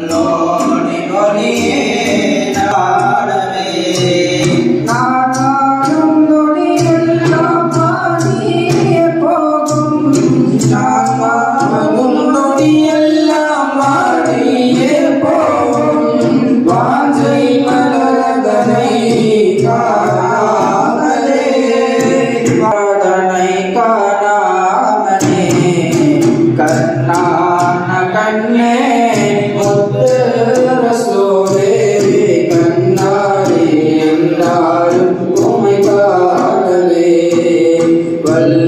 લોણી Gori Aleluia.